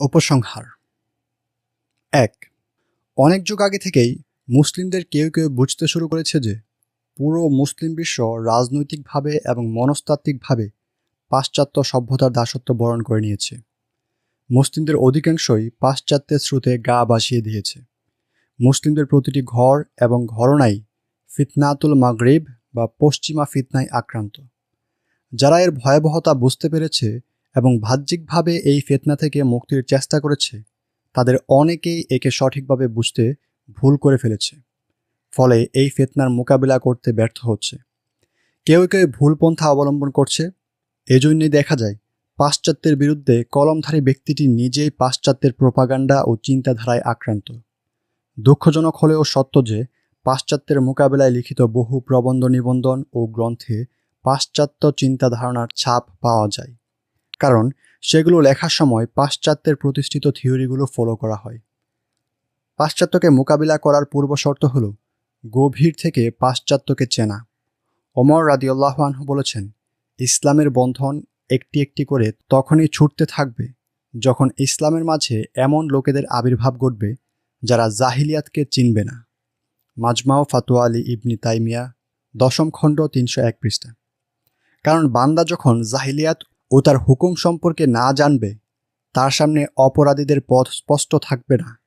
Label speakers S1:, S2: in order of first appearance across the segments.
S1: উপসংহার। এক, অনেক যুগ আগে থেকেই মুসলিমদের কেউ কেউ বুঝতে শুরু করেছে যে পুরো মুসলিম বিশ্ব রাজনৈতিকভাবে এবং মনস্তাত্ত্বিকভাবে পাশ্চাত্য সভ্যতার দাসত্ব বরণ করে নিয়েছে। মুসলিমদের অধিকাংশই পাশ্চাত্যের স্রোতে গা বাসিয়ে দিয়েছে। মুসলিমদের প্রতিটি ঘর এবং ঘরনাই ফিতনাতুল মাগরিব বা পশ্চিমা ফিতনায় আক্রান্ত। যারা এর ভয়াবহতা বুঝতে পেরেছে এবং বাহ্যিকভাবে এই ফেতনা থেকে মুক্তির চেষ্টা করেছে, তাদের অনেকেই একে সঠিকভাবে বুঝতে ভুল করে ফেলেছে। ফলে এই ফেতনার মোকাবিলা করতে ব্যর্থ হচ্ছে। কেউ কেউ ভুল পন্থা অবলম্বন করছে। এজন্যই দেখা যায়, পাশ্চাত্যের বিরুদ্ধে কলমধারী ব্যক্তিটি নিজেই পাশ্চাত্যের প্রোপাগান্ডা ও চিন্তাধারায় আক্রান্ত। দুঃখজনক হলেও সত্য যে, পাশ্চাত্যের মোকাবেলায় লিখিত বহু প্রবন্ধ নিবন্ধন ও গ্রন্থে পাশ্চাত্য চিন্তাধারণার ছাপ পাওয়া যায়। কারণ সেগুলো লেখার সময় পাশ্চাত্যের প্রতিষ্ঠিত থিওরিগুলো ফলো করা হয়। পাশ্চাত্যকে মোকাবিলা করার পূর্ব শর্ত হল গভীর থেকে পাশ্চাত্যকে চেনা। ওমর রাদিউল্লাহ বলেছেন, ইসলামের বন্ধন একটি একটি করে তখনই ছুটতে থাকবে যখন ইসলামের মাঝে এমন লোকেদের আবির্ভাব ঘটবে যারা জাহিলিয়াতকে চিনবে না। মাজমাও ফাতুয়া আলী ইবনি তাইমিয়া, দশম খণ্ড তিনশো এক পৃষ্ঠা। কারণ বান্দা যখন জাহিলিয়াত ও তার হুকুম সম্পর্কে না জানবে, তার সামনে অপরাধীদের পথ স্পষ্ট থাকবে না।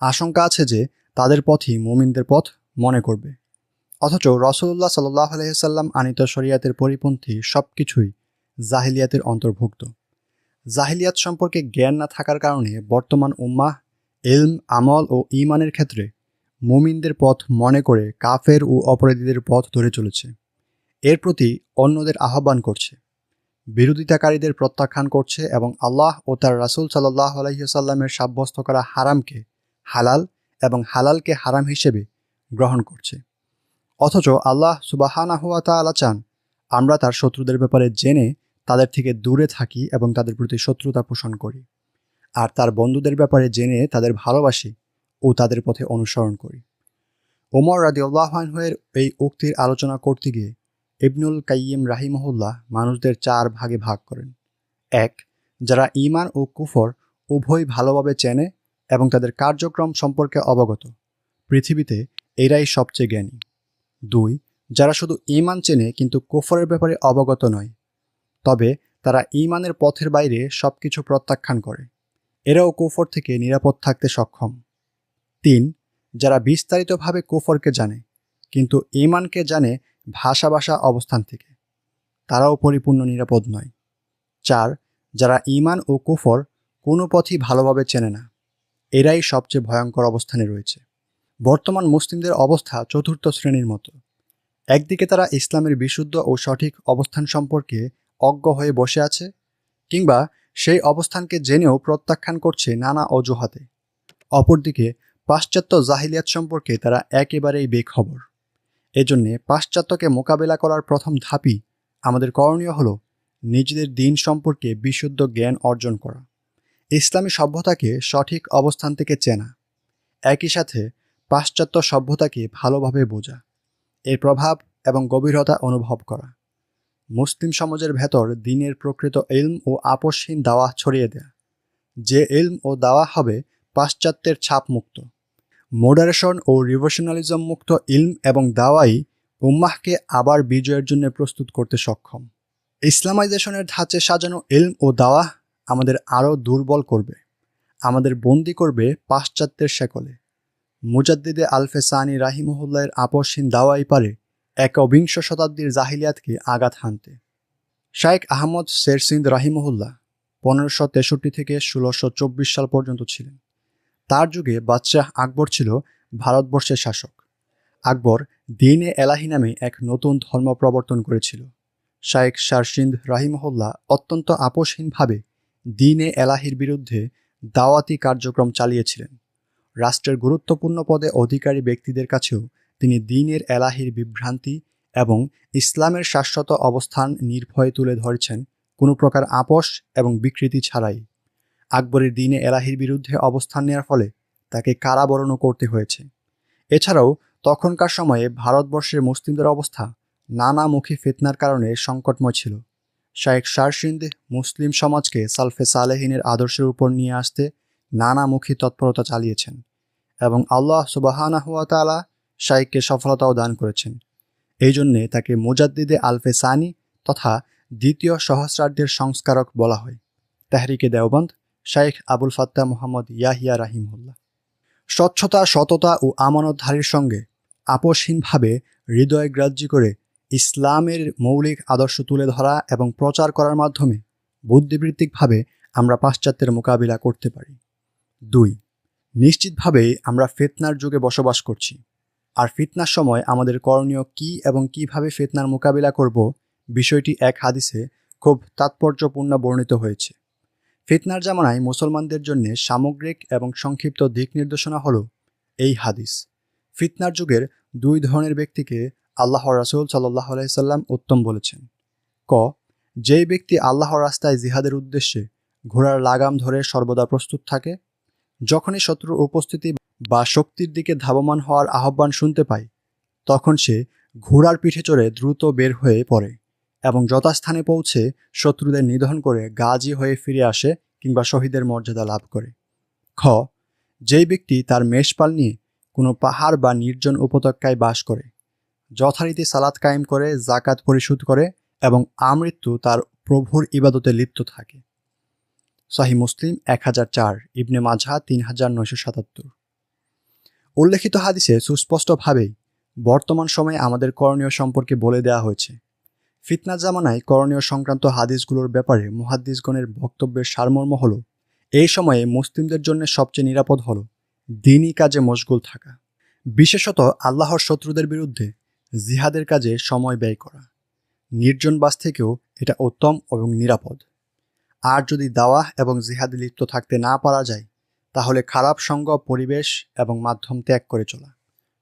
S1: আশঙ্কা আছে যে তাদের পথই মুমিনদের পথ মনে করবে। অথচ রসুল্লাহ সাল্লাহ আলহিসাল্লাম আনিত শরিয়াতের পরিপন্থী সব কিছুই জাহিলিয়াতের অন্তর্ভুক্ত। জাহিলিয়াত সম্পর্কে জ্ঞান না থাকার কারণে বর্তমান উম্মাহ এলম আমল ও ইমানের ক্ষেত্রে মুমিনদের পথ মনে করে কাফের ও অপরাধীদের পথ ধরে চলেছে। এর প্রতি অন্যদের আহ্বান করছে। বিরোধিতাকারীদের প্রত্যাখ্যান করছে এবং আল্লাহ ও তার রাসুল সাল্লাহ আলহিসাল্লামের সাব্যস্ত করা হারামকে হালাল এবং হালালকে হারাম হিসেবে গ্রহণ করছে। অথচ আল্লাহ সুবাহানা হুয়া তালা চান, আমরা তার শত্রুদের ব্যাপারে জেনে তাদের থেকে দূরে থাকি এবং তাদের প্রতি শত্রুতা পোষণ করি। আর তার বন্ধুদের ব্যাপারে জেনে তাদের ভালোবাসি ও তাদের পথে অনুসরণ করি। ওমর রাদি আল্লাহানহের এই উক্তির আলোচনা করতে গিয়ে ইবনুল কাইয়িম রাহিমহুল্লাহ মানুষদের চার ভাগে ভাগ করেন। এক, যারা ইমান ও কুফর উভয় ভালোভাবে চেনে এবং তাদের কার্যক্রম সম্পর্কে অবগত। পৃথিবীতে এরাই সবচেয়ে জ্ঞানী। দুই, যারা শুধু ইমান চেনে কিন্তু কুফরের ব্যাপারে অবগত নয়, তবে তারা ইমানের পথের বাইরে সব কিছু প্রত্যাখ্যান করে। এরাও কুফর থেকে নিরাপদ থাকতে সক্ষম। তিন, যারা বিস্তারিতভাবে কুফরকে জানে, কিন্তু ইমানকে জানে ভাষা অবস্থান থেকে। তারাও পরিপূর্ণ নিরাপদ নয়। চার, যারা ইমান ও কুফর কোনো পথই ভালোভাবে চেনে না, এরাই সবচেয়ে ভয়ঙ্কর অবস্থানে রয়েছে। বর্তমান মুসলিমদের অবস্থা চতুর্থ শ্রেণির মতো। একদিকে তারা ইসলামের বিশুদ্ধ ও সঠিক অবস্থান সম্পর্কে অজ্ঞ হয়ে বসে আছে, কিংবা সেই অবস্থানকে জেনেও প্রত্যাখ্যান করছে নানা অজুহাতে। অপরদিকে পাশ্চাত্য জাহিলিয়াত সম্পর্কে তারা একেবারেই বেখবর। এজন্যে পাশ্চাত্যকে মোকাবেলা করার প্রথম ধাপই আমাদের করণীয় হল নিজেদের দিন সম্পর্কে বিশুদ্ধ জ্ঞান অর্জন করা। ইসলামী সভ্যতাকে সঠিক অবস্থান থেকে চেনা, একই সাথে পাশ্চাত্য সভ্যতাকে ভালোভাবে বোঝা, এর প্রভাব এবং গভীরতা অনুভব করা, মুসলিম সমাজের ভেতর দিনের প্রকৃত ইলম ও আপসহীন দাওয়া ছড়িয়ে দেয়া, যে ইলম ও দাওয়া হবে পাশ্চাত্যের ছাপ মুক্ত মডারেশন ও রিভোশনালিজম মুক্ত ইলম এবং দাওয়াই উম্মাহকে আবার বিজয়ের জন্য প্রস্তুত করতে সক্ষম। ইসলামাইজেশনের ধাঁচে সাজানো ইলম ও দাওয়া আমাদের আরও দুর্বল করবে। আমাদের বন্দি করবে পাশ্চাত্যের শেকলে। মুজাদ্দিদে আলফে সানি রাহিমহুল্লাহের আপসহীন দাওয়াই পারে একবিংশ শতাব্দীর জাহিলিয়াতকে আঘাত হানতে। শায়েক আহমদ শেরসিন্দ রাহিমহুল্লাহ পনেরোশো তেষট্টি থেকে ষোলোশো চব্বিশ সাল পর্যন্ত ছিলেন। তার যুগে বাদশাহ আকবর ছিল ভারতবর্ষের শাসক। আকবর দিনে এলাহি নামে এক নতুন ধর্ম প্রবর্তন করেছিল। শায়েক শারসিন্দ রাহিমহল্লা অত্যন্ত আপোষহীনভাবে দিনে এলাহির বিরুদ্ধে দাওয়াতি কার্যক্রম চালিয়েছিলেন। রাষ্ট্রের গুরুত্বপূর্ণ পদে অধিকারী ব্যক্তিদের কাছেও তিনি দিনের এলাহির বিভ্রান্তি এবং ইসলামের শাশ্বত অবস্থান নির্ভয়ে তুলে ধরেছেন কোনো প্রকার আপোষ এবং বিকৃতি ছাড়াই। আকবরের দিনে এলাহির বিরুদ্ধে অবস্থান নেওয়ার ফলে তাকে কারাবরণও করতে হয়েছে। এছাড়াও তখনকার সময়ে ভারতবর্ষের মুসলিমদের অবস্থা নানামুখী ফিতনার কারণে সংকটময় ছিল। শায়েখ শারসিন্দ মুসলিম সমাজকে সালফে সালেহিনের আদর্শের উপর নিয়ে আসতে নানামুখী তৎপরতা চালিয়েছেন এবং আল্লাহ সুবাহানা তালা শাইখকে সফলতাও দান করেছেন। এই জন্যে তাকে মুজাদ্দিদে আলফে সানি তথা দ্বিতীয় সহস্রার্ধের সংস্কারক বলা হয়। তেহরিকে দেওবন্দ শাইখ আবুল ফাত্তা মোহাম্মদ ইয়াহিয়া রাহিমুল্লাহ স্বচ্ছতা, সততা ও আমানতধারীর সঙ্গে আপোষহীনভাবে হৃদয় গ্রাহ্য করে ইসলামের মৌলিক আদর্শ তুলে ধরা এবং প্রচার করার মাধ্যমে বুদ্ধিবৃত্তিকভাবে আমরা পাশ্চাত্যের মোকাবিলা করতে পারি। দুই, নিশ্চিতভাবেই আমরা ফেতনার যুগে বসবাস করছি। আর ফিতনার সময় আমাদের করণীয় কি এবং কীভাবে ফেতনার মোকাবিলা করব, বিষয়টি এক হাদিসে খুব তাৎপর্যপূর্ণ বর্ণিত হয়েছে। ফিতনার জামানায় মুসলমানদের জন্য সামগ্রিক এবং সংক্ষিপ্ত দিক নির্দেশনা হল এই হাদিস। ফিতনার যুগের দুই ধরনের ব্যক্তিকে আল্লাহ রাসুল সাল্লাহ আলাইসাল্লাম উত্তম বলেছেন। ক, যেই ব্যক্তি আল্লাহর রাস্তায় জিহাদের উদ্দেশ্যে ঘোড়ার লাগাম ধরে সর্বদা প্রস্তুত থাকে, যখনই শত্রুর উপস্থিতি বা শক্তির দিকে ধাবমান হওয়ার আহ্বান শুনতে পায়, তখন সে ঘোড়ার পিঠে চড়ে দ্রুত বের হয়ে পড়ে। এবং যথাস্থানে পৌঁছে শত্রুদের নিধন করে গাজী হয়ে ফিরে আসে কিংবা শহীদের মর্যাদা লাভ করে। খ, যেই ব্যক্তি তার মেষপাল নিয়ে কোনো পাহাড় বা নির্জন উপত্যকায় বাস করে, যথারীতি সালাত কায়েম করে জাকাত পরিশোধ করে এবং আমৃত্যু তার প্রভুর ইবাদতে লিপ্ত থাকে। সাহি মুসলিম এক হাজার চার, ইবনে মাঝা তিন হাজার নয়শো সাতাত্তর। উল্লেখিত হাদিসে সুস্পষ্টভাবেই বর্তমান সময়ে আমাদের করণীয় সম্পর্কে বলে দেওয়া হয়েছে। ফিতনা জামানায় করণীয় সংক্রান্ত হাদিসগুলোর ব্যাপারে মুহাদ্দিসগণের বক্তব্যের সারমর্ম হল, এই সময়ে মুসলিমদের জন্য সবচেয়ে নিরাপদ হল দিনই কাজে মশগুল থাকা। বিশেষত আল্লাহর শত্রুদের বিরুদ্ধে জিহাদের কাজে সময় ব্যয় করা। নির্জন বাস থেকেও এটা উত্তম এবং নিরাপদ। আর যদি দাওয়া এবং জিহাদে লিপ্ত থাকতে না পারা যায়, তাহলে খারাপ সঙ্গ পরিবেশ এবং মাধ্যম ত্যাগ করে চলা,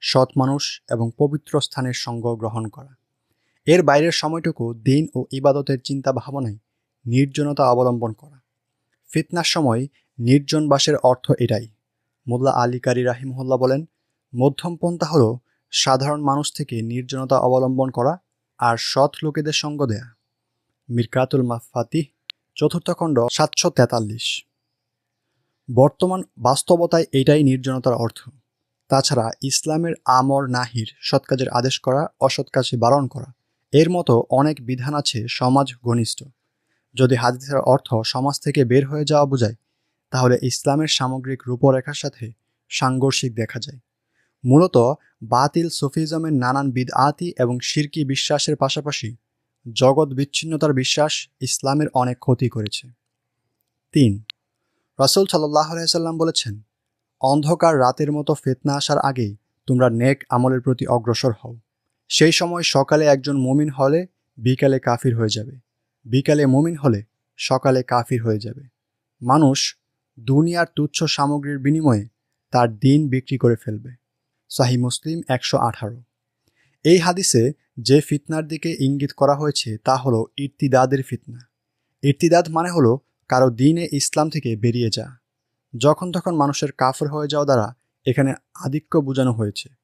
S1: সৎ মানুষ এবং পবিত্র স্থানের সঙ্গ গ্রহণ করা। এর বাইরের সময়টুকু দিন ও ইবাদতের চিন্তা ভাবনায় নির্জনতা অবলম্বন করা। ফিতনার সময় নির্জন বাসের অর্থ এটাই। মোল্লা আলী কারি রাহিমহল্লা বলেন, মধ্যম পন্থা হল সাধারণ মানুষ থেকে নির্জনতা অবলম্বন করা আর সৎ লোকেদের সঙ্গ দেয়া। মিরকাতুল মাফাতিহ, চতুর্থ খণ্ড, সাতশো তেতাল্লিশ। বর্তমান বাস্তবতায় এটাই নির্জনতার অর্থ। তাছাড়া ইসলামের আমর নাহির, সৎ কাজের আদেশ করা, অসৎ কাজে বারণ করা এর মতো অনেক বিধান আছে সমাজ ঘনিষ্ঠ। যদি হাদিসের অর্থ সমাজ থেকে বের হয়ে যাওয়া বোঝায়, তাহলে ইসলামের সামগ্রিক রূপরেখার সাথে সাংঘর্ষিক দেখা যায়। মূলত বাতিল সুফিজমের নানান বিদআতি এবং শিরকি বিশ্বাসের পাশাপাশি জগৎ বিচ্ছিন্নতার বিশ্বাস ইসলামের অনেক ক্ষতি করেছে। তিন, রাসুল সাল্লাহ বলেছেন, অন্ধকার রাতের মতো ফেতনা আসার আগেই তোমরা নেক আমলের প্রতি অগ্রসর হও। সেই সময় সকালে একজন মমিন হলে বিকালে কাফির হয়ে যাবে। বিকালে মমিন হলে সকালে কাফির হয়ে যাবে। মানুষ দুনিয়ার তুচ্ছ সামগ্রীর বিনিময়ে তার দিন বিক্রি করে ফেলবে। সাহি মুসলিম একশো আঠারো। এই হাদিসে যে ফিতনার দিকে ইঙ্গিত করা হয়েছে তা হলো ইর্তিদাদের ফিতনা। ইর্তিদাদ মানে হলো কারও দিনে ইসলাম থেকে বেরিয়ে যা যখন তখন মানুষের কাফর হয়ে যাওয়া দ্বারা এখানে আধিক্য বোঝানো হয়েছে।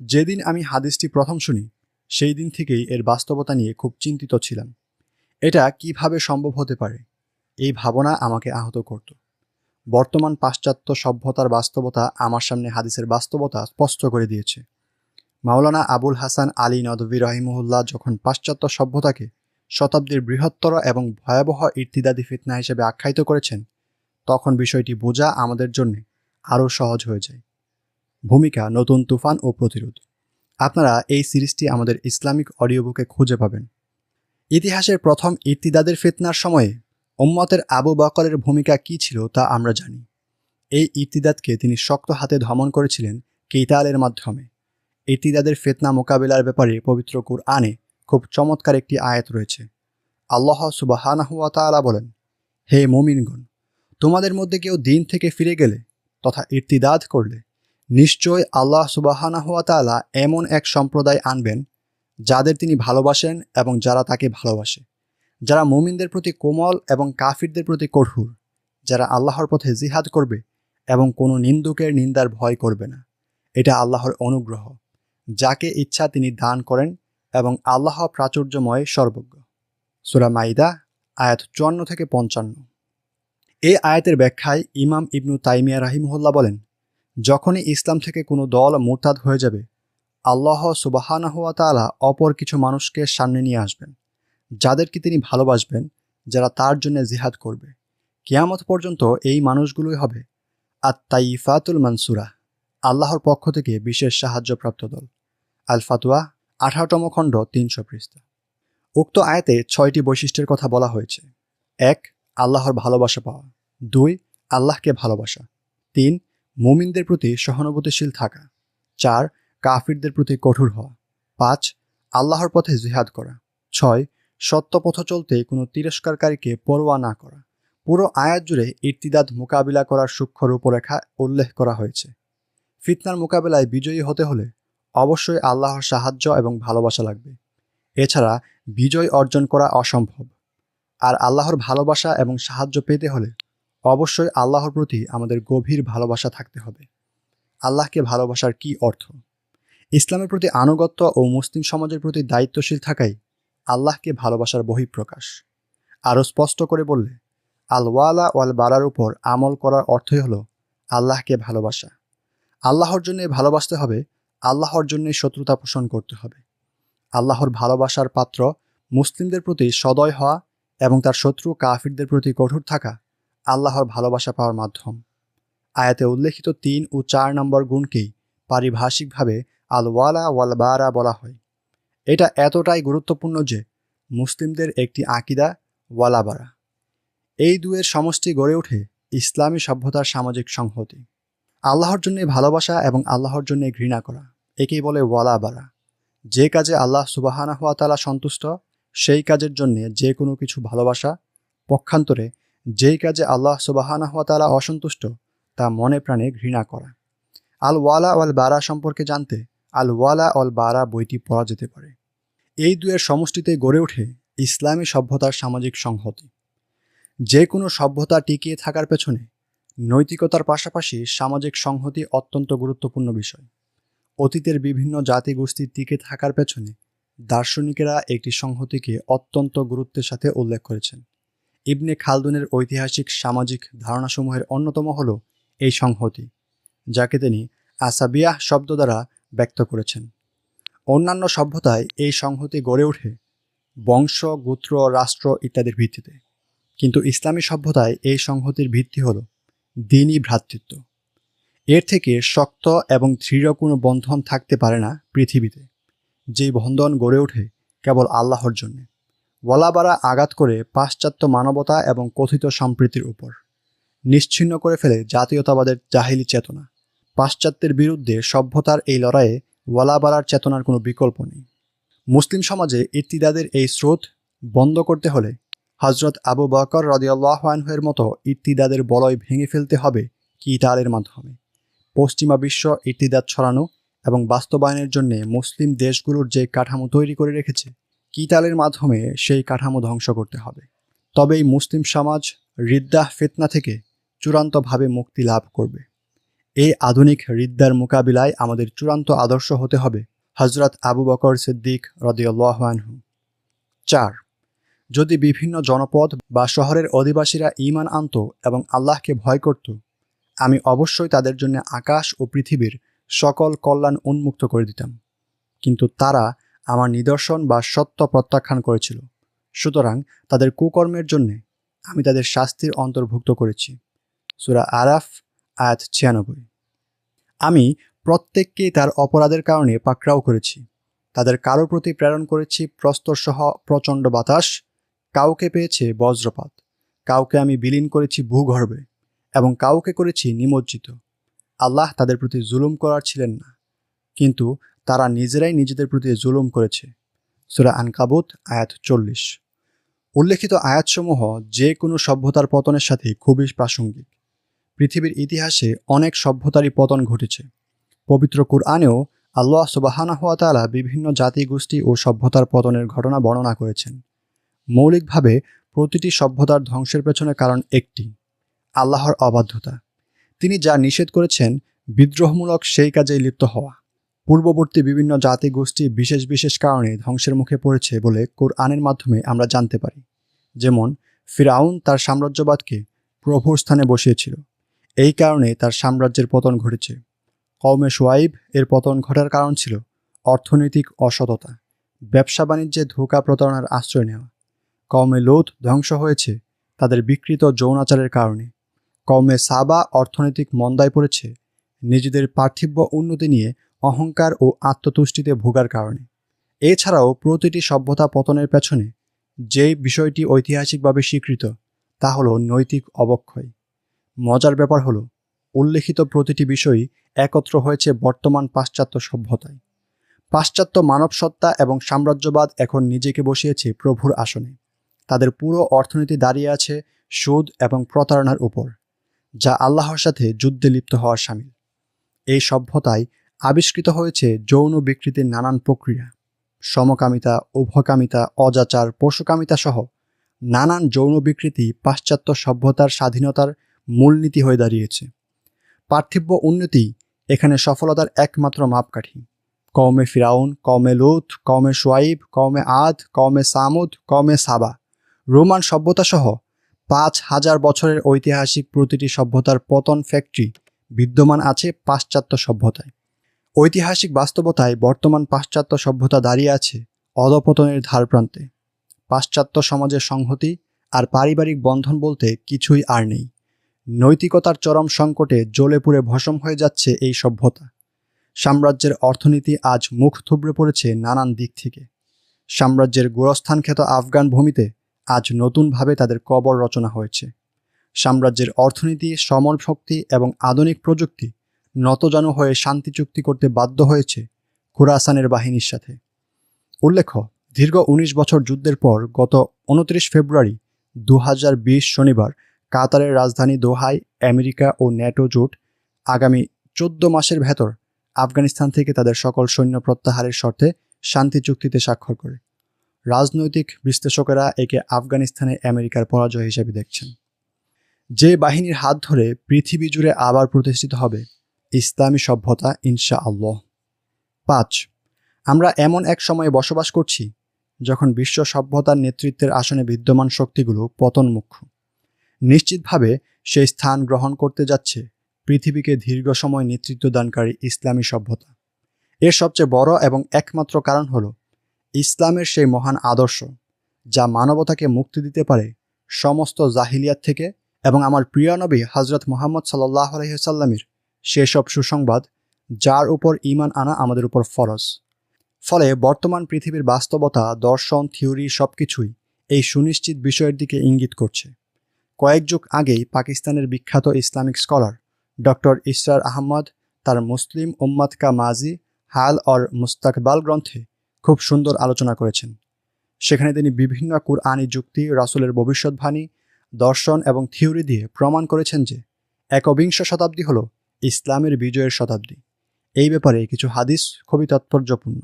S1: যেদিন আমি হাদিসটি প্রথম শুনি, সেই দিন থেকেই এর বাস্তবতা নিয়ে খুব চিন্তিত ছিলাম। এটা কীভাবে সম্ভব হতে পারে? এই ভাবনা আমাকে আহত করত। বর্তমান পাশ্চাত্য সভ্যতার বাস্তবতা আমার সামনে হাদিসের বাস্তবতা স্পষ্ট করে দিয়েছে। মাওলানা আবুল হাসান আলী নদভী রহিমুল্লাহ যখন পাশ্চাত্য সভ্যতাকে শতাব্দীর বৃহত্তর এবং ভয়াবহ ইর্তিদাদি ফিতনা হিসেবে আখ্যায়িত করেছেন, তখন বিষয়টি বোঝা আমাদের জন্য আরও সহজ হয়ে যায়। ভূমিকা, নতুন তুফান ও প্রতিরোধ। আপনারা এই সিরিজটি আমাদের ইসলামিক অডিও বুকে খুঁজে পাবেন। ইতিহাসের প্রথম ইর্তিদাদের ফিতনার সময়ে ওম্মতের আবু বকরের ভূমিকা কী ছিল তা আমরা জানি। এই ইর্তিদাদকে তিনি শক্ত হাতে ধমন করেছিলেন কেইতালের মাধ্যমে। ইর্তিদাদের ফেতনা মোকাবিলার ব্যাপারে পবিত্র কুরআনে খুব চমৎকার একটি আয়াত রয়েছে। আল্লাহ সুবাহানাহুয়া তালা বলেন, হে মুমিনগণ, তোমাদের মধ্যে কেউ দিন থেকে ফিরে গেলে তথা ইর্তিদাদ করলে নিশ্চয় আল্লাহ সুবাহানাহুয়া তালা এমন এক সম্প্রদায় আনবেন, যাদের তিনি ভালোবাসেন এবং যারা তাকে ভালোবাসে। যারা মুমিনদের প্রতি কোমল এবং কাফিরদের প্রতি কঠোর, যারা আল্লাহর পথে জিহাদ করবে এবং কোনো নিন্দুকের নিন্দার ভয় করবে না। এটা আল্লাহর অনুগ্রহ, যাকে ইচ্ছা তিনি দান করেন এবং আল্লাহ প্রাচুর্যময় সর্বজ্ঞ। সুরা মাইদা, আয়াত চুয়ান্ন থেকে পঞ্চান্ন। এই আয়াতের ব্যাখ্যায় ইমাম ইবনু তাইমিয়া রাহিমহল্লা বলেন যখনই ইসলাম থেকে কোনো দল মোরতাদ হয়ে যাবে, আল্লাহ সুবাহানা হুয়া তালা অপর কিছু মানুষকে সামনে নিয়ে আসবেন, যাদেরকে তিনি ভালোবাসবেন, যারা তার জন্য জিহাদ করবে। কিয়ামত পর্যন্ত এই মানুষগুলোই হবে আত্মাইফাতুল মানসুরা, আল্লাহর পক্ষ থেকে বিশেষ সাহায্যপ্রাপ্ত দল। আল ফাতুয়া আঠারোতম খণ্ড, তিনশো পৃষ্ঠা। উক্ত আয়াতে ছয়টি বৈশিষ্ট্যের কথা বলা হয়েছে। এক, আল্লাহর ভালোবাসা পাওয়া। দুই, আল্লাহকে ভালোবাসা। তিন মুমিনদের প্রতি সহানুভূতিশীল থাকা। চার, কাফিরদের প্রতি কঠোর হওয়া। পাঁচ, আল্লাহর পথে জিহাদ করা। ছয়, সত্য পথ চলতে কোনো তিরস্কারকারীকে পরোয়া না করা। পুরো আয়াত জুড়ে ইর্তিদাদ মোকাবিলা করার সূক্ষ্ম রূপরেখা উল্লেখ করা হয়েছে। ফিতনার মোকাবেলায় বিজয়ী হতে হলে অবশ্যই আল্লাহর সাহায্য এবং ভালোবাসা লাগবে। এছাড়া বিজয় অর্জন করা অসম্ভব। আর আল্লাহর ভালোবাসা এবং সাহায্য পেতে হলে অবশ্যই আল্লাহর প্রতি আমাদের গভীর ভালোবাসা থাকতে হবে। আল্লাহকে ভালোবাসার কি অর্থ? ইসলামের প্রতি আনুগত্য ও মুসলিম সমাজের প্রতি দায়িত্বশীল থাকাই আল্লাহকে ভালোবাসার বহিঃপ্রকাশ। আরও স্পষ্ট করে বললে আল ওয়ালা ওয়াল বারার উপর আমল করার অর্থই হলো আল্লাহকে ভালোবাসা। আল্লাহর জন্য ভালোবাসতে হবে, আল্লাহর জন্য শত্রুতা পোষণ করতে হবে। আল্লাহর ভালোবাসার পাত্র মুসলিমদের প্রতি সদয় হওয়া এবং তার শত্রু কাফিরদের প্রতি কঠোর থাকা আল্লাহর ভালোবাসা পাওয়ার মাধ্যম। আয়াতে উল্লেখিত তিন ও চার নম্বর গুণকেই পারিভাষিকভাবে আল ওয়ালা ওয়াল বারা বলা হয়। এটা এতটাই গুরুত্বপূর্ণ যে মুসলিমদের একটি আকিদা ওয়ালাবারা। এই দুয়ের সমষ্টি গড়ে ওঠে ইসলামী সভ্যতার সামাজিক সংহতি। আল্লাহর জন্য ভালোবাসা এবং আল্লাহর জন্য ঘৃণা করা, একেই বলে ওয়ালাবারা। যে কাজে আল্লাহ সুবাহানা হওয়া তালা সন্তুষ্ট, সেই কাজের জন্যে যে কোনো কিছু ভালোবাসা, পক্ষান্তরে যেই কাজে আল্লাহ সুবাহানা হওয়া তালা অসন্তুষ্ট, তা মনে প্রাণে ঘৃণা করা। আল ওয়ালা ওয়াল বারা সম্পর্কে জানতে আল ওয়ালা অল বারা বইটি পড়া যেতে পারে। এই দুয়ের সমষ্টিতে গড়ে ওঠে ইসলামী সভ্যতার সামাজিক সংহতি। যে কোনো সভ্যতা টিকিয়ে থাকার পেছনে নৈতিকতার পাশাপাশি সামাজিক সংহতি অত্যন্ত গুরুত্বপূর্ণ বিষয়। অতীতের বিভিন্ন জাতিগোষ্ঠীর টিকে থাকার পেছনে দার্শনিকেরা একটি সংহতিকে অত্যন্ত গুরুত্বের সাথে উল্লেখ করেছেন। ইবনে খালদুনের ঐতিহাসিক সামাজিক ধারণাসমূহের অন্যতম হল এই সংহতি, যাকে তিনি আসাবিয়াহ শব্দ দ্বারা ব্যক্ত করেছেন। অন্যান্য সভ্যতায় এই সংহতি গড়ে ওঠে বংশ, গোত্র, রাষ্ট্র ইত্যাদির ভিত্তিতে। কিন্তু ইসলামী সভ্যতায় এই সংহতির ভিত্তি হল দিনই ভ্রাতৃত্ব। এর থেকে শক্ত এবং দৃঢ় কোনো বন্ধন থাকতে পারে না পৃথিবীতে, যেই বন্ধন গড়ে ওঠে কেবল আল্লাহর জন্যে। ওয়ালাবারা আঘাত করে পাশ্চাত্য মানবতা এবং কথিত সম্প্রীতির উপর। নিশ্চিহ্ন করে ফেলে জাতীয়তাবাদের জাহিলি চেতনা। পাশ্চাত্যের বিরুদ্ধে সভ্যতার এই লড়াইয়ে ওয়ালাবারার চেতনার কোনো বিকল্প নেই। মুসলিম সমাজে ইর্তিদাদের এই স্রোত বন্ধ করতে হলে হজরত আবু বকর রদিয়াল্লাহানহের মতো ইর্তিদাদের বলয় ভেঙে ফেলতে হবে কিতালের মাধ্যমে। পশ্চিমা বিশ্ব ইর্তিদাদ ছড়ানো এবং বাস্তবায়নের জন্য মুসলিম দেশগুলোর যে কাঠামো তৈরি করে রেখেছে কিতালের মাধ্যমে সেই কাঠামো ধ্বংস করতে হবে। তবেই মুসলিম সমাজ রিদ্দাহ ফেতনা থেকে চূড়ান্তভাবে মুক্তি লাভ করবে। এই আধুনিক রিদ্দার মোকাবিলায় আমাদের চূড়ান্ত আদর্শ হতে হবে হজরত আবু বকর সিদ্দিক রদিয়াল্লাহানহু চার, যদি বিভিন্ন জনপদ বা শহরের অধিবাসীরা ইমান আনত এবং আল্লাহকে ভয় করত, আমি অবশ্যই তাদের জন্য আকাশ ও পৃথিবীর সকল কল্যাণ উন্মুক্ত করে দিতাম। কিন্তু তারা আমার নিদর্শন বা সত্য প্রত্যাখ্যান করেছিল। সুতরাং তাদের কুকর্মের জন্য আমি তাদের শাস্তির অন্তর্ভুক্ত করেছি। সুরা আরাফ, আয়াত ছিয়ানব্বই। আমি প্রত্যেককেই তার অপরাধের কারণে পাকড়াও করেছি। তাদের কারও প্রতি প্রেরণ করেছি প্রস্তরসহ প্রচণ্ড বাতাস, কাউকে পেয়েছে বজ্রপাত, কাউকে আমি বিলীন করেছি ভূগর্ভে, এবং কাউকে করেছি নিমজ্জিত। আল্লাহ তাদের প্রতি জুলুম করার ছিলেন না। কিন্তু তারা নিজেরাই নিজেদের প্রতি জুলুম করেছে। সুরা আনকাবুত, আয়াত চল্লিশ। উল্লেখিত আয়াতসমূহ যে কোনো সভ্যতার পতনের সাথে খুবই প্রাসঙ্গিক। পৃথিবীর ইতিহাসে অনেক সভ্যতারই পতন ঘটেছে। পবিত্র কুরআনেও আল্লাহ সুবাহানা হওয়া তালা বিভিন্ন জাতিগোষ্ঠী ও সভ্যতার পতনের ঘটনা বর্ণনা করেছেন। মৌলিকভাবে প্রতিটি সভ্যতার ধ্বংসের পেছনে কারণ একটি, আল্লাহর অবাধ্যতা। তিনি যা নিষেধ করেছেন, বিদ্রোহমূলক সেই কাজে লিপ্ত হওয়া। পূর্ববর্তী বিভিন্ন জাতি জাতিগোষ্ঠী বিশেষ বিশেষ কারণে ধ্বংসের মুখে পড়েছে বলে কোরআনের মাধ্যমে আমরা জানতে পারি। যেমন, ফিরাউন তার সাম্রাজ্যবাদকে প্রভুর স্থানে বসিয়েছিল। এই কারণে তার সাম্রাজ্যের পতন ঘটেছে। কৌমে সোয়াইব এর পতন ঘটার কারণ ছিল অর্থনৈতিক অসততা, ব্যবসা বাণিজ্যে ধোকা প্রতারণার আশ্রয় নেওয়া। কৌমে লোধ ধ্বংস হয়েছে তাদের বিকৃত যৌনাচারের কারণে। কৌমে সাবা অর্থনৈতিক মন্দায় পড়েছে, নিজেদের পার্থিব্য উন্নতি নিয়ে অহংকার ও আত্মতুষ্টিতে ভোগার কারণে। এছাড়াও প্রতিটি সভ্যতা পতনের পেছনে যে বিষয়টি ঐতিহাসিকভাবে স্বীকৃত, তা হলো নৈতিক অবক্ষয়। মজার ব্যাপার হলো, উল্লেখিত প্রতিটি বিষয়ই একত্র হয়েছে বর্তমান পাশ্চাত্য সভ্যতায়। পাশ্চাত্য মানবসত্তা এবং সাম্রাজ্যবাদ এখন নিজেকে বসিয়েছে প্রভুর আসনে। তাদের পুরো অর্থনীতি দাঁড়িয়ে আছে সুদ এবং প্রতারণার উপর, যা আল্লাহর সাথে যুদ্ধে লিপ্ত হওয়ার সামিল। এই সভ্যতায় আবিষ্কৃত হয়েছে যৌন বিকৃতির নানান প্রক্রিয়া। সমকামিতা, উভকামিতা, অজাচার পশুকামিতা সহ নানান যৌন বিকৃতি পাশ্চাত্য সভ্যতার স্বাধীনতার মূলনীতি হয়ে দাঁড়িয়েছে। পার্থিব্য উন্নতি এখানে সফলতার একমাত্র মাপকাঠি। কওমে ফিরাউন, কওমে লুথ কওমে সোয়াইব কওমে আধ কওমে সামুদ, কওমে সাবা। রোমান সভ্যতা সহ পাঁচ হাজার বছরের ঐতিহাসিক প্রতিটি সভ্যতার পতন ফ্যাক্টরি বিদ্যমান আছে পাশ্চাত্য সভ্যতায়। ঐতিহাসিক বাস্তবতায় বর্তমান পাশ্চাত্য সভ্যতা দাঁড়িয়ে আছে অধপতনের ধারপ্রান্তে। পাশ্চাত্য সমাজের সংহতি আর পারিবারিক বন্ধন বলতে কিছুই আর নেই। নৈতিকতার চরম সংকটে জ্বলে পুড়ে ভসম হয়ে যাচ্ছে এই সভ্যতা। সাম্রাজ্যের অর্থনীতি আজ মুখ থুবড়ে পড়েছে নানান দিক থেকে। সাম্রাজ্যের গোরস্থান খ্যাত আফগান ভূমিতে আজ নতুনভাবে তাদের কবর রচনা হয়েছে। সাম্রাজ্যের অর্থনীতি সমর শক্তি এবং আধুনিক প্রযুক্তি নতজানু হয়ে শান্তি চুক্তি করতে বাধ্য হয়েছে খুরাসানের বাহিনীর সাথে। উল্লেখ্য, দীর্ঘ ১৯ বছর যুদ্ধের পর গত উনত্রিশ ফেব্রুয়ারি দু হাজার বিশ শনিবার কাতারের রাজধানী দোহায় আমেরিকা ও ন্যাটো জোট আগামী চোদ্দ মাসের ভেতর আফগানিস্তান থেকে তাদের সকল সৈন্য প্রত্যাহারের শর্তে শান্তি চুক্তিতে স্বাক্ষর করে। রাজনৈতিক বিশ্লেষকেরা একে আফগানিস্তানে আমেরিকার পরাজয় হিসেবে দেখছেন। যে বাহিনীর হাত ধরে পৃথিবী জুড়ে আবার প্রতিষ্ঠিত হবে ইসলামী সভ্যতা ইনশা আল্লাহ পাঁচ, আমরা এমন এক সময়ে বসবাস করছি যখন বিশ্ব সভ্যতার নেতৃত্বের আসনে বিদ্যমান শক্তিগুলো পতনমুখ। নিশ্চিতভাবে সেই স্থান গ্রহণ করতে যাচ্ছে পৃথিবীকে দীর্ঘ সময় নেতৃত্ব দানকারী ইসলামী সভ্যতা। এর সবচেয়ে বড় এবং একমাত্র কারণ হল ইসলামের সেই মহান আদর্শ, যা মানবতাকে মুক্তি দিতে পারে সমস্ত জাহিলিয়াত থেকে এবং আমার প্রিয় নবী হজরত মোহাম্মদ সাল্লাহ আলহিসাল্লামের সেসব সুসংবাদ, যার উপর ইমান আনা আমাদের উপর ফরজ। ফলে বর্তমান পৃথিবীর বাস্তবতা, দর্শন, থিওরি সব কিছুই এই সুনিশ্চিত বিষয়ের দিকে ইঙ্গিত করছে। কয়েক যুগ আগেই পাকিস্তানের বিখ্যাত Islamic scholar doctor Israr Ahmad, তার মুসলিম উম্মাদ কা মাজি হাল অর মুস্তাকবাল গ্রন্থে খুব সুন্দর আলোচনা করেছেন। সেখানে তিনি বিভিন্ন কুরআনি যুক্তি, রাসুলের ভবিষ্যৎবাণী, দর্শন এবং থিওরি দিয়ে প্রমাণ করেছেন যে একবিংশ শতাব্দী হল ইসলামের বিজয়ের শতাব্দী। এই ব্যাপারে কিছু হাদিস খুবই তাৎপর্যপূর্ণ।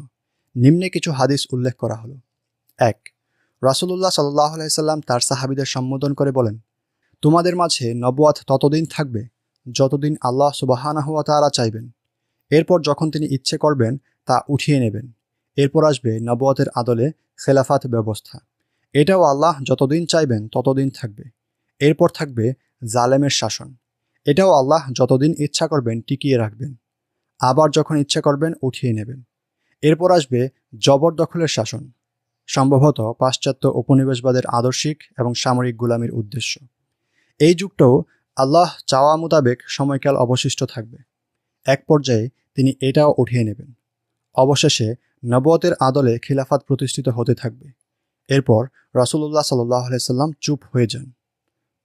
S1: নিম্নে কিছু হাদিস উল্লেখ করা হলো। এক, রাসুলুল্লাহ সাল্লাহ আলাইসাল্লাম তার সাহাবিদের সম্বোধন করে বলেন, তোমাদের মাঝে নবওয়াত ততদিন থাকবে যতদিন আল্লাহ সুবাহানা হুয়া তারা চাইবেন। এরপর যখন তিনি ইচ্ছে করবেন তা উঠিয়ে নেবেন। এরপর আসবে নবওয়াতের আদলে খেলাফাত ব্যবস্থা। এটাও আল্লাহ যতদিন চাইবেন ততদিন থাকবে। এরপর থাকবে জালেমের শাসন। এটাও আল্লাহ যতদিন ইচ্ছা করবেন টিকিয়ে রাখবেন। আবার যখন ইচ্ছা করবেন উঠিয়ে নেবেন। এরপর আসবে জবরদখলের শাসন, সম্ভবত পাশ্চাত্য উপনিবেশবাদের আদর্শিক এবং সামরিক গুলামির উদ্দেশ্য। এই যুগটাও আল্লাহ চাওয়া মোতাবেক সময়কাল অবশিষ্ট থাকবে। এক পর্যায়ে তিনি এটাও উঠিয়ে নেবেন। অবশেষে নবতের আদলে খিলাফাত প্রতিষ্ঠিত হতে থাকবে। এরপর রাসুল্লাহ সাল্লাহ আলাইসাল্লাম চুপ হয়ে যান।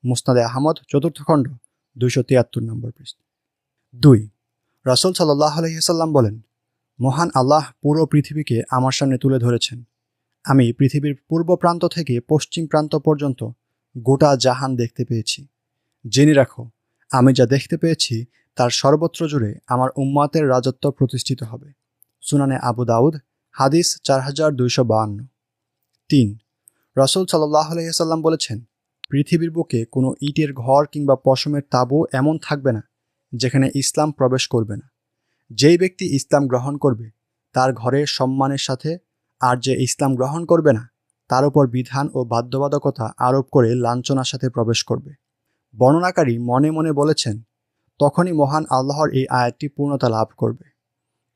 S1: মুস্তাদে আহমদ চতুর্থ খণ্ড। দুইশো তিয়াত্তর নম্বর পৃষ্ঠ। দুই, রাসুল সাল্লাহ আলহিহাল্লাম বলেন, মহান আল্লাহ পুরো পৃথিবীকে আমার সামনে তুলে ধরেছেন। আমি পৃথিবীর পূর্ব প্রান্ত থেকে পশ্চিম প্রান্ত পর্যন্ত গোটা জাহান দেখতে পেয়েছি। জেনে রাখো, আমি যা দেখতে পেয়েছি তার সর্বত্র জুড়ে আমার উম্মাতের রাজত্ব প্রতিষ্ঠিত হবে। সুনানে আবু দাউদ, হাদিস চার হাজার দুইশো বাহান্ন। তিন, রসুল সাল্লাহ আলহিহাল্লাম বলেছেন পৃথিবীর বুকে কোনো ইটের ঘর কিংবা পশমের তাবু এমন থাকবে না, যেখানে ইসলাম প্রবেশ করবে না। যেই ব্যক্তি ইসলাম গ্রহণ করবে, তার ঘরে সম্মানের সাথে, আর যে ইসলাম গ্রহণ করবে না, তার উপর বিধান ও বাধ্যবাধকতা আরোপ করে লাঞ্ছনার সাথে প্রবেশ করবে। বর্ণনাকারী মনে মনে বলেছেন, তখনই মহান আল্লাহর এই আয়াতটি পূর্ণতা লাভ করবে।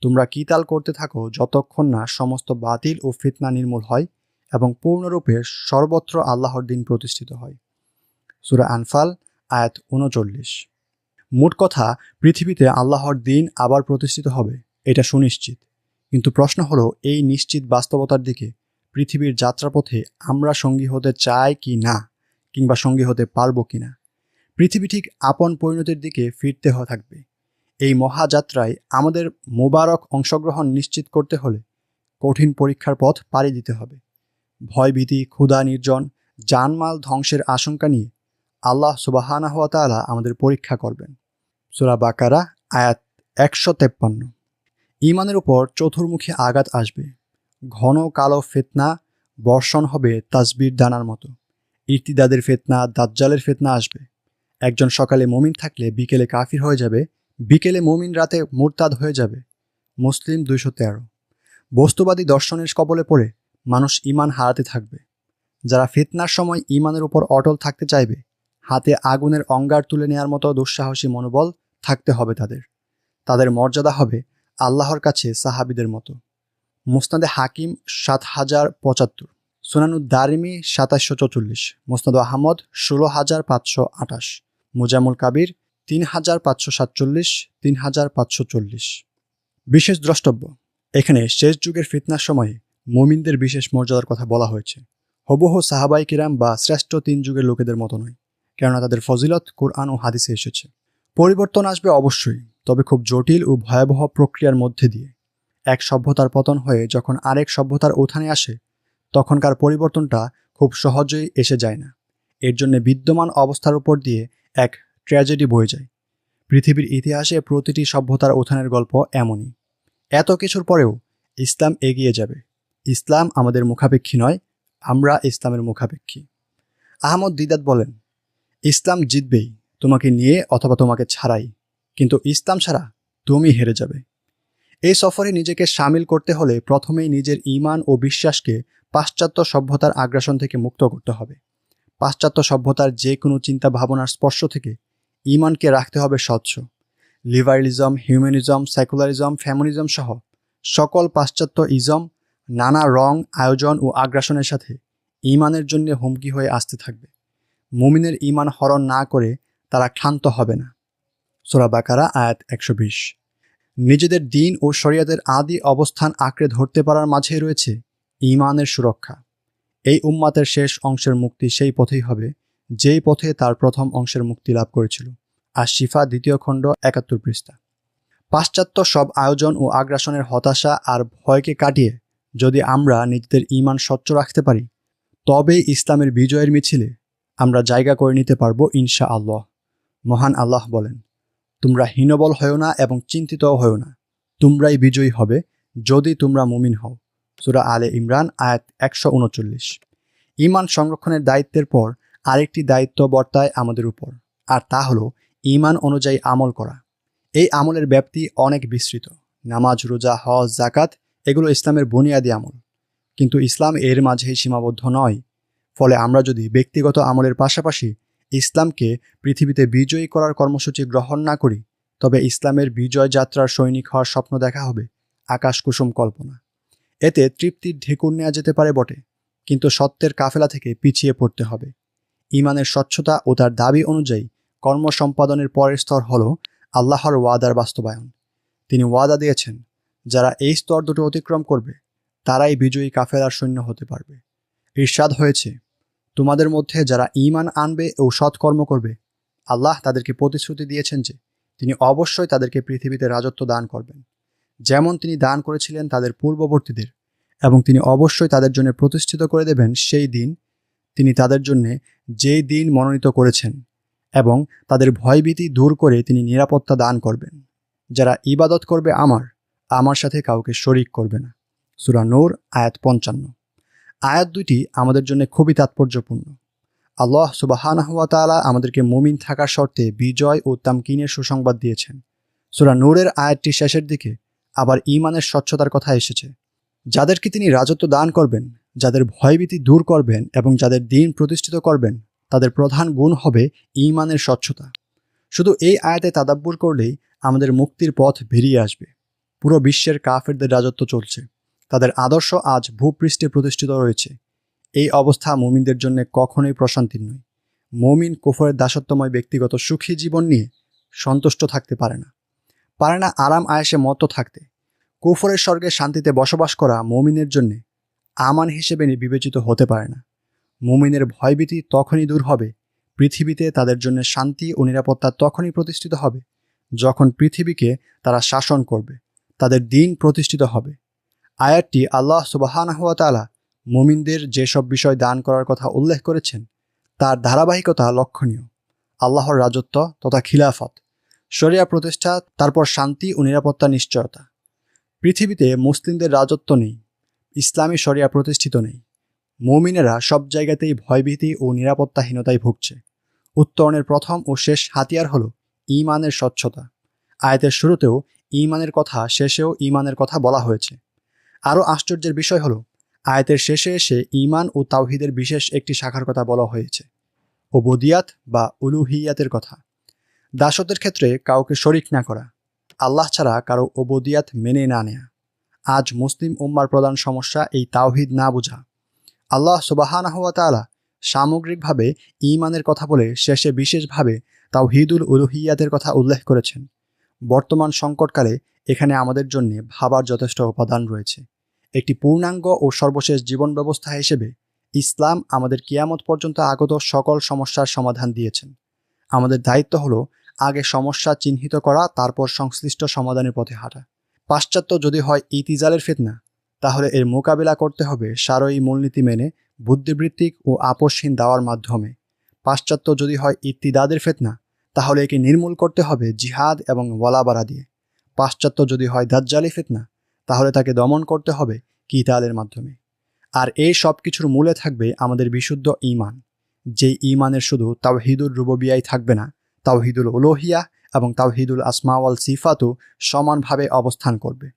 S1: তোমরা কিতাল করতে থাকো যতক্ষণ না সমস্ত বাতিল ও ফিতনা নির্মূল হয় এবং পূর্ণরূপে সর্বত্র আল্লাহর দিন প্রতিষ্ঠিত হয়। সুরা আনফাল, আয়াত উনচল্লিশ। মোট কথা, পৃথিবীতে আল্লাহর দিন আবার প্রতিষ্ঠিত হবে, এটা সুনিশ্চিত। কিন্তু প্রশ্ন হলো, এই নিশ্চিত বাস্তবতার দিকে পৃথিবীর যাত্রাপথে আমরা সঙ্গী হতে চাই কি না, কিংবা সঙ্গী হতে পারব কি না? পৃথিবী ঠিক আপন পরিণতির দিকে ফিরতে হয়ে থাকবে। এই মহাযাত্রায় আমাদের মোবারক অংশগ্রহণ নিশ্চিত করতে হলে কঠিন পরীক্ষার পথ পাড়ি দিতে হবে। ভয়ভীতি, ক্ষুধা, নির্জন, জানমাল ধ্বংসের আশঙ্কা নিয়ে আল্লাহ সুবাহানা হাত তালা আমাদের পরীক্ষা করবেন। সুরা বাকারা, আয়াত একশো তেপ্পান্ন। ইমানের উপর চতুর্মুখী আঘাত আসবে। ঘন কালো ফেতনা বর্ষণ হবে তাজবির দানার মতো। ইর্তিদাদের ফেতনা, দাজ্জালের ফেতনা আসবে। একজন সকালে মমিন থাকলে বিকেলে কাফির হয়ে যাবে। বিকেলে মমিন রাতে মোরতাদ হয়ে যাবে। মুসলিম দুইশো তেরো। বস্তুবাদী দর্শনের কবলে পড়ে মানুষ ইমান হারাতে থাকবে। যারা ফিতনার সময় ইমানের উপর অটল থাকতে চাইবে, হাতে আগুনের অঙ্গার তুলে নেয়ার মতো দুঃসাহসী মনোবল থাকতে হবে তাদের। তাদের মর্যাদা হবে আল্লাহর কাছে সাহাবিদের মতো। মুস্তাদে হাকিম সাত হাজার পঁচাত্তর। সোনানুদ দারিমি সাতাশশো চৌচল্লিশ। মুস্তাদ আহমদ ষোলো হাজার পাঁচশো আঠাশ। মুজামুল কাবির তিন হাজার পাঁচশো সাতচল্লিশ, তিন হাজার পাঁচশো চল্লিশ। বিশেষ দ্রষ্টব্য, এখানে শেষ যুগের ফিতনার সময়ে মুমিনদের বিশেষ মর্যাদার কথা বলা হয়েছে। হবহ সাহাবাই কিরাম বা শ্রেষ্ঠ তিন যুগের লোকেদের মতো নয়, কেননা তাদের ফজিলত কোরআন ও হাদিসে এসেছে। পরিবর্তন আসবে অবশ্যই, তবে খুব জটিল ও ভয়াবহ প্রক্রিয়ার মধ্যে দিয়ে। এক সভ্যতার পতন হয়ে যখন আরেক সভ্যতার উত্থানে আসে, তখনকার পরিবর্তনটা খুব সহজেই এসে যায় না। এর জন্য বিদ্যমান অবস্থার উপর দিয়ে এক ট্র্যাজেডি বয়ে যায়। পৃথিবীর ইতিহাসে প্রতিটি সভ্যতার উত্থানের গল্প এমনই। এত কিছুর পরেও ইসলাম এগিয়ে যাবে। ইসলাম আমাদের মুখাপেক্ষী নয়, আমরা ইসলামের মুখাপেক্ষী। আহমদ দিদাত বলেন, ইসলাম জিতবেই, তোমাকে নিয়ে অথবা তোমাকে ছাড়াই। কিন্তু ইসলাম ছাড়া তুমি হেরে যাবে। এই সফরে নিজেকে সামিল করতে হলে প্রথমেই নিজের ইমান ও বিশ্বাসকে পাশ্চাত্য সভ্যতার আগ্রাসন থেকে মুক্ত করতে হবে। পাশ্চাত্য সভ্যতার যে কোনো চিন্তা ভাবনার স্পর্শ থেকে ইমানকে রাখতে হবে স্বচ্ছ। লিবারেলিজম, হিউম্যানিজম, সেকুলারিজম, ফ্যামিনিজম সহ সকল পাশ্চাত্য ইজম নানা রং, আয়োজন ও আগ্রাসনের সাথে ইমানের জন্য হুমকি হয়ে আসতে থাকবে। মুমিনের ইমান হরণ না করে তারা ক্ষান্ত হবে না। সোরা বাকারা, আয়াত একশো বিশ। নিজেদের দিন ও শরিয়াদের আদি অবস্থান আঁকড়ে ধরতে পারার মাঝে রয়েছে ইমানের সুরক্ষা। এই উম্মাতের শেষ অংশের মুক্তি সেই পথেই হবে, যেই পথে তার প্রথম অংশের মুক্তি লাভ করেছিল। আর শিফা দ্বিতীয় খণ্ড, একাত্তর পৃষ্ঠা। পাশ্চাত্য সব আয়োজন ও আগ্রাসনের হতাশা আর ভয়কে কাটিয়ে যদি আমরা নিজেদের ইমান স্বচ্ছ রাখতে পারি, তবেই ইসলামের বিজয়ের মিছিলে আমরা জায়গা করে নিতে পারব ইনশা আল্লাহ মহান আল্লাহ বলেন, তোমরা হীনবল হও না এবং চিন্তিতও হও না। তোমরাই বিজয়ী হবে যদি তোমরা মুমিন হও। সুরা আলে ইমরান, আয়াত একশো উনচল্লিশ। ইমান সংরক্ষণের দায়িত্বের পর আরেকটি দায়িত্ব বর্তায় আমাদের উপর, আর তা হলো ইমান অনুযায়ী আমল করা। এই আমলের ব্যাপ্তি অনেক বিস্তৃত। নামাজ, রোজা, হজ জাকাত এগুলো ইসলামের বুনিয়াদি আমল। কিন্তু ইসলাম এর মাঝেই সীমাবদ্ধ নয়। ফলে আমরা যদি ব্যক্তিগত আমলের পাশাপাশি ইসলামকে পৃথিবীতে বিজয়ী করার কর্মসূচি গ্রহণ না করি, তবে ইসলামের বিজয় যাত্রার সৈনিক হওয়ার স্বপ্ন দেখা হবে, আকাশ কুসুম কল্পনা। এতে তৃপ্তির ঢেকুর নেওয়া যেতে পারে বটে, কিন্তু সত্যের কাফেলা থেকে পিছিয়ে পড়তে হবে। ইমানের স্বচ্ছতা ও তার দাবি অনুযায়ী কর্ম সম্পাদনের পরের স্তর হল আল্লাহর ওয়াদার বাস্তবায়ন। তিনি ওয়াদা দিয়েছেন যারা এই স্তর দুটো অতিক্রম করবে, তারাই বিজয়ী কাফেলার সৈন্য হতে পারবে। ঈর্ষাদ হয়েছে, তোমাদের মধ্যে যারা ইমান আনবে ও সৎকর্ম করবে, আল্লাহ তাদেরকে প্রতিশ্রুতি দিয়েছেন যে তিনি অবশ্যই তাদেরকে পৃথিবীতে রাজত্ব দান করবেন। যেমন তিনি দান করেছিলেন তাদের পূর্ববর্তীদের এবং তিনি অবশ্যই তাদের জন্য প্রতিষ্ঠিত করে দেবেন সেই দিন তিনি তাদের জন্য যেই দিন মনোনীত করেছেন এবং তাদের ভয়ভীতি দূর করে তিনি নিরাপত্তা দান করবেন। যারা ইবাদত করবে আমার আমার সাথে কাউকে শরিক করবে না। সুরা নূর, আয়াত পঞ্চান্ন। আয়াত দুইটি আমাদের জন্য খুবই তাৎপর্যপূর্ণ। আল্লাহ সুবাহানহাতালা আমাদেরকে মুমিন থাকার শর্তে বিজয় ও তামকিনের সুসংবাদ দিয়েছেন। সুরা নূরের আয়াতটি শেষের দিকে আবার ইমানের স্বচ্ছতার কথা এসেছে। যাদেরকে তিনি রাজত্ব দান করবেন, যাদের ভয়ভীতি দূর করবেন এবং যাদের দিন প্রতিষ্ঠিত করবেন, তাদের প্রধান গুণ হবে ইমানের স্বচ্ছতা। শুধু এই আয়াতে তাদাব্বুর করলেই আমাদের মুক্তির পথ বেরিয়ে আসবে। পুরো বিশ্বের কাফেরদের রাজত্ব চলছে। তাদের আদর্শ আজ ভূপৃষ্ঠে প্রতিষ্ঠিত রয়েছে। এই অবস্থা মুমিনদের জন্য কখনোই প্রশান্তির নয়। মমিন কুফরের দাসত্বময় ব্যক্তিগত সুখী জীবন নিয়ে সন্তুষ্ট থাকতে পারে না। পারে না আরাম আয়েসে মতো থাকতে। কুফরের স্বর্গে শান্তিতে বসবাস করা মমিনের জন্যে আমান হিসেবে বিবেচিত হতে পারে না। মুমিনের ভয়ভীতি তখনই দূর হবে, পৃথিবীতে তাদের জন্য শান্তি ও নিরাপত্তা তখনই প্রতিষ্ঠিত হবে, যখন পৃথিবীকে তারা শাসন করবে। তাদের দিন প্রতিষ্ঠিত হবে। আয়াতটি আল্লাহ সুবাহানহুয়া তালা মুমিনদের যেসব বিষয় দান করার কথা উল্লেখ করেছেন, তার ধারাবাহিকতা লক্ষণীয়। আল্লাহর রাজত্ব তথা খিলাফত, শরিয়া প্রতিষ্ঠা, তারপর শান্তি ও নিরাপত্তা নিশ্চয়তা। পৃথিবীতে মুসলিমদের রাজত্ব নেই, ইসলামী শরিয়া প্রতিষ্ঠিত নেই। মৌমিনেরা সব জায়গাতেই ভয়ভীতি ও নিরাপত্তাহীনতায় ভুগছে। উত্তরণের প্রথম ও শেষ হাতিয়ার হল ঈমানের স্বচ্ছতা। আয়াতের শুরুতেও ঈমানের কথা শেষেও ঈমানের কথা বলা হয়েছে। আরও আশ্চর্যের বিষয় হলো, আয়াতের শেষে এসে ঈমান ও তাওহিদের বিশেষ একটি শাখার কথা বলা হয়েছে। ও বদিয়াত বা উলুহিয়াতের কথা। দাসত্বের ক্ষেত্রে কাউকে শরিক না করা। আল্লাহ ছাড়া কারও ওবদিয়াত মেনে না নেয়া। আজ মুসলিম উম্মার প্রধান সমস্যা এই তাওহিদ না বোঝা। আল্লাহ সুবাহানা হওয়া তালা সামগ্রিকভাবে ঈমানের কথা বলে শেষে বিশেষভাবে তাওহিদুল উলুহিয়াতের কথা উল্লেখ করেছেন। বর্তমান সংকটকালে এখানে আমাদের জন্য ভাবার যথেষ্ট উপাদান রয়েছে। একটি পূর্ণাঙ্গ ও সর্বশেষ জীবন ব্যবস্থা হিসেবে ইসলাম আমাদের কিয়ামত পর্যন্ত আগত সকল সমস্যার সমাধান দিয়েছেন। আমাদের দায়িত্ব হলো আগে সমস্যা চিহ্নিত করা, তারপর সংশ্লিষ্ট সমাধানের পথে হাঁটা। পাশ্চাত্য যদি হয় ইতিজালের ফেতনা, তাহলে এর মোকাবিলা করতে হবে সারয়ী মূলনীতি মেনে বুদ্ধিবৃত্তিক ও আপোষহীন দেওয়ার মাধ্যমে। পাশ্চাত্য যদি হয় ইত্তিদাদের ফেতনা তাহলে একে নির্মূল করতে হবে জিহাদ এবং ওয়ালাবারা দিয়ে। পাশ্চাত্য যদি হয় দাজ্জালি ফেতনা, তাহলে তাকে দমন করতে হবে কিতালের মাধ্যমে। আর এই সব কিছুর মূলে থাকবে আমাদের বিশুদ্ধ ঈমান। যেই ইমানের শুধু তাওহিদুল রুববিয়াই থাকবে না, তাওহিদুল উলোহিয়া এবং তাওহিদুল আসমাওয়াল সিফাতও সমানভাবে অবস্থান করবে।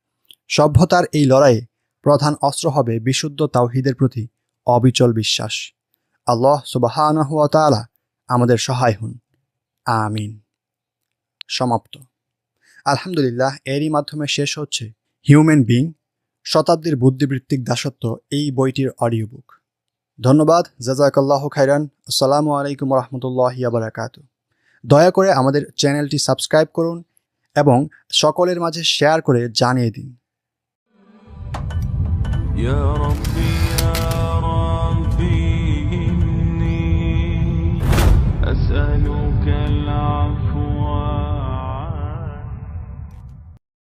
S1: সভ্যতার এই লড়াইয়ে প্রধান অস্ত্র হবে বিশুদ্ধ তাওহিদের প্রতি অবিচল বিশ্বাস। আল্লাহ তালা আমাদের সহায় হন। আমিন। সমাপ্ত। আলহামদুলিল্লাহ, এরই মাধ্যমে শেষ হচ্ছে হিউম্যান বিং শতাব্দীর বুদ্ধিবৃত্তিক দাসত্ব, এই বইটির অডিও বুক ধন্যবাদ, জাজাকাল্লাহ খাইরান আসসালামু আলাইকুম রহমতুল্লাহ আবরাকাত। দয়া করে আমাদের চ্যানেলটি সাবস্ক্রাইব করুন এবং সকলের মাঝে শেয়ার করে জানিয়ে দিন।